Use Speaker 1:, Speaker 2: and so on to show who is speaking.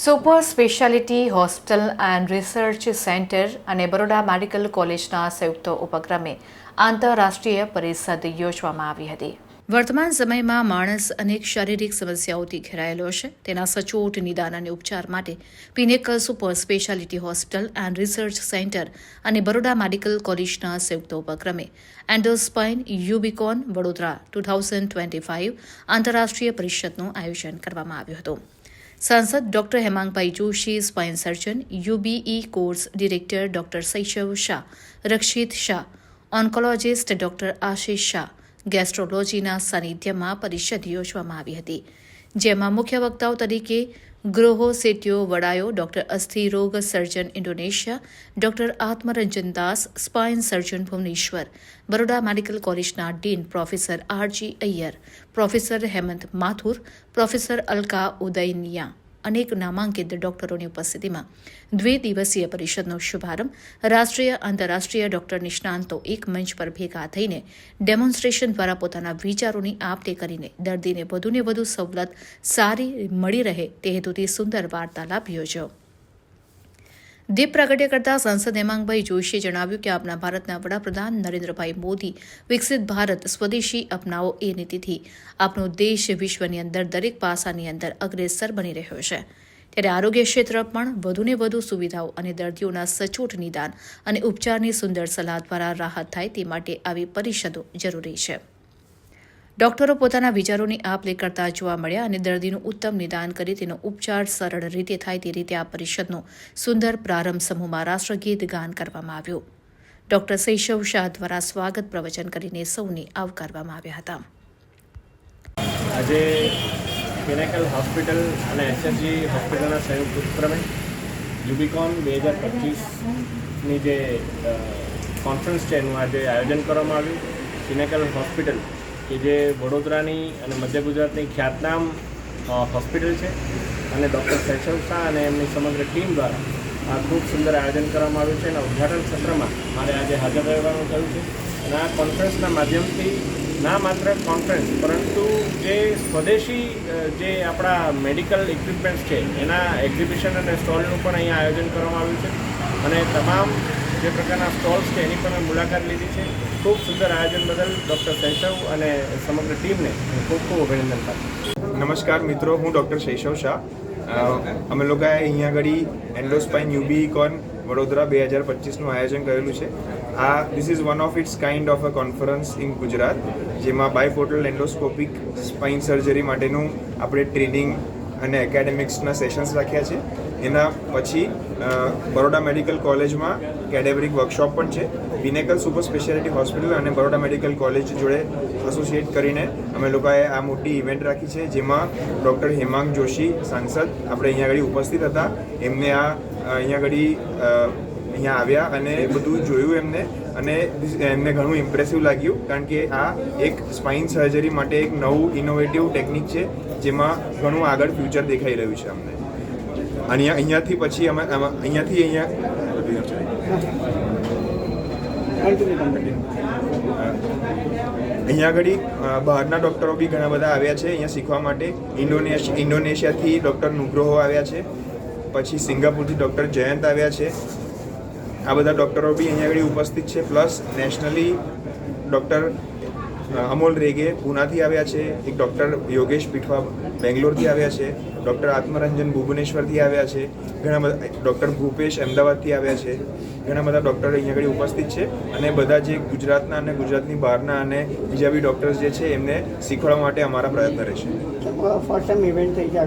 Speaker 1: Super speciality hospital and research centre અને Baroda medical કોલેજના સંયુક્ત ઉપક્રમે આંતરરાષ્ટ્રીય પરિષદ યોજવામાં આવી હતી. વર્તમાન સમયમાં માણસ અનેક શારીરિક સમસ્યાઓથી ઘેરાયેલો છે. તેના સચોટ નિદાન અને ઉપચાર માટે pinnacle super speciality hospital and research centre અને બરોડા મેડિકલ કોલેજના સંયુક્ત ઉપક્રમે Endospine UBICON Vadodara two thousand twenty five આંતરરાષ્ટ્રીય પરિષદનું આયોજન કરવામાં આવ્યું હતું. સાંસદ doctor Hemangbhai Joshi spine surgeon UBE course director doctor Shaishav Shah Rakshit Shah oncologist doctor Ashish Shah ગેસ્ટ્રોલોજીના સાનિધ્યમાં પરિષદ યોજવામાં આવી હતી જેમાં મુખ્ય વક્તાઓ તરીકે ગ્રોહો સેટ્યો વડાયો ડોક્ટર અસ્થિ રોગ surgeon Indonesia, doctor Atmaranjan Das, spine surgeon Bhubaneswar, Baroda medical કોલેજના dean professor R G Iyer, professor Hemant Mathur, professor Alka Udainiya. અનેક નામાંકિત ડોક્ટરોની ઉપસ્થિતિમાં દ્વિદિવસીય પરિષદનો શુભારંભ, રાષ્ટ્રીય, આંતરરાષ્ટ્રીય ડોક્ટર નિષ્ણાંતો એક મંચ પર ભેગા થઈને ડેમોન્સ્ટ્રેશન દ્વારા પોતાના વિચારોની આપ કરીને દર્દીને વધુને વધુ સવલત સારી મળી રહે તે હેતુથી સુંદર વાર્તાલાપ યોજ્યો. દીપ પ્રગટ્ય કરતા સાંસદ હેમાંગભાઈ જોશીએ જણાવ્યું કે આપણા ભારતના વડાપ્રધાન નરેન્દ્રભાઈ મોદી વિકસિત ભારત સ્વદેશી અપનાવો એ નીતિથી આપણો દેશ વિશ્વની અંદર દરેક પાસાની અંદર અગ્રેસર બની રહ્યો છે. ત્યારે આરોગ્ય ક્ષેત્ર પણ વધુને વધુ સુવિધાઓ અને દર્દીઓના સચોટ નિદાન અને ઉપચારની સુંદર સલાહ દ્વારા રાહત થાય તે માટે આવી પરિષદો જરૂરી છે. ડોક્ટરો પોતાના વિચારોની આપ લે કરતા જોવા મળ્યા અને દર્દીનું ઉત્તમ નિદાન કરી તેનો ઉપચાર સરળ રીતે થાય તે રીતે આ પરિષદનો સુંદર પ્રારંભ સમૂહમાં રાષ્ટ્રગીત ગાન કરવામાં આવ્યું. ડોક્ટર શૈશવ શાહ દ્વારા સ્વાગત પ્રવચન કરીને સૌને આવકારવામાં આવ્યા હતા.
Speaker 2: આજે પિનેકલ હોસ્પિટલ અને એસએસજી હોસ્પિટલના સંયુક્ત ઉપક્રમે યુબિકોન બે હજાર પચીસની જે કોન્ફરન્સ છે એનું આજે આયોજન કરવામાં આવ્યું. પિનેકલ હોસ્પિટલ કે જે વડોદરાની અને મધ્ય ગુજરાતની ખ્યાતનામ હોસ્પિટલ છે અને ડૉક્ટર સૈશવ શાહ અને એમની સમગ્ર ટીમ દ્વારા આ ખૂબ સુંદર આયોજન કરવામાં આવ્યું છે અને ઉદઘાટન સત્રમાં મારે આજે હાજર રહેવાનું થયું છે. અને આ કોન્ફરન્સના માધ્યમથી ના માત્ર કોન્ફરન્સ, પરંતુ જે સ્વદેશી જે આપણા મેડિકલ ઇક્વિપમેન્ટ્સ છે, એના એક્ઝિબિશન અને સ્ટોલનું પણ અહીંયા આયોજન કરવામાં આવ્યું છે. અને તમામ જે પ્રકારના સ્ટોલ્સ છે એની પણ મેં મુલાકાત લીધી છે. ખૂબ સુંદર આયોજન બદલ ડૉક્ટર શૈશવ અને સમગ્ર ટીમને ખૂબ ખૂબ અભિનંદન પાઠવું
Speaker 3: નમસ્કાર મિત્રો હું ડૉક્ટર શૈશવ શાહ. અમે લોકોએ અહીંયા આગળ એન્ડોસ્પાઇન યુબીકોન વડોદરા બે હજાર પચીસનું આયોજન કરેલું છે. આ this is one of its kind of a conference in Gujarat જેમાં બાયપોર્ટલ એન્ડોસ્કોપિક સ્પાઇન સર્જરી માટેનું આપણે ટ્રેનિંગ અને એકેડેમિક્સના સેશન્સ રાખ્યા છે. એના પછી બરોડા મેડિકલ કોલેજમાં કેડેવરિક વર્કશોપ પણ છે. વિનેકલ સુપર સ્પેશિયાલિટી હોસ્પિટલ અને બરોડા મેડિકલ કોલેજ જોડે એસોસિએટ કરીને અમે લોકોએ આ મોટી ઇવેન્ટ રાખી છે, જેમાં ડૉક્ટર હેમાંગ જોશી સાંસદ આપણે અહીંયા આગળ ઉપસ્થિત હતા. એમને આ, અહીંયા આગળ અહીંયા આવ્યા અને બધું જોયું એમને અને એમને ઘણું ઇમ્પ્રેસિવ લાગ્યું, કારણ કે આ એક સ્પાઇન સર્જરી માટે એક નવું ઇનોવેટિવ ટેકનિક છે, જેમાં ઘણું આગળ ફ્યુચર દેખાઈ રહ્યું છે અમને. અને અહીંયાથી પછી અમે અહીંયાથી અહીંયા અહીંયા આગળ બહારના ડૉક્ટરો બી ઘણા બધા આવ્યા છે અહીંયા શીખવા માટે. ઇન્ડોનેશિયા ઇન્ડોનેશિયાથી ડૉક્ટર નુગ્રોહો આવ્યા છે. પછી સિંગાપુરથી ડૉક્ટર જયંત આવ્યા છે. આ બધા ડૉક્ટરો બી અહીંયા આગળ ઉપસ્થિત છે. Plus nationally doctor Amol Rege પૂનાથી આવ્યા છે, એક ડૉક્ટર યોગેશ પીઠવા બેંગ્લોરથી આવ્યા છે, ડૉક્ટર આત્મરંજન ભુવનેશ્વરથી આવ્યા છે, ઘણા બધા ડૉક્ટર ભૂપેશ અમદાવાદથી આવ્યા છે, ઘણા બધા ડૉક્ટર અહીંયા આગળ ઉપસ્થિત છે અને બધા જે ગુજરાતના અને ગુજરાતની બહારના અને બીજા બી ડૉક્ટર્સ જે છે એમને શીખવાડવા માટે અમારા પ્રયત્ન રહેશે.
Speaker 4: ફર્સ્ટ ટાઈમ ઇવેન્ટ થઈ છે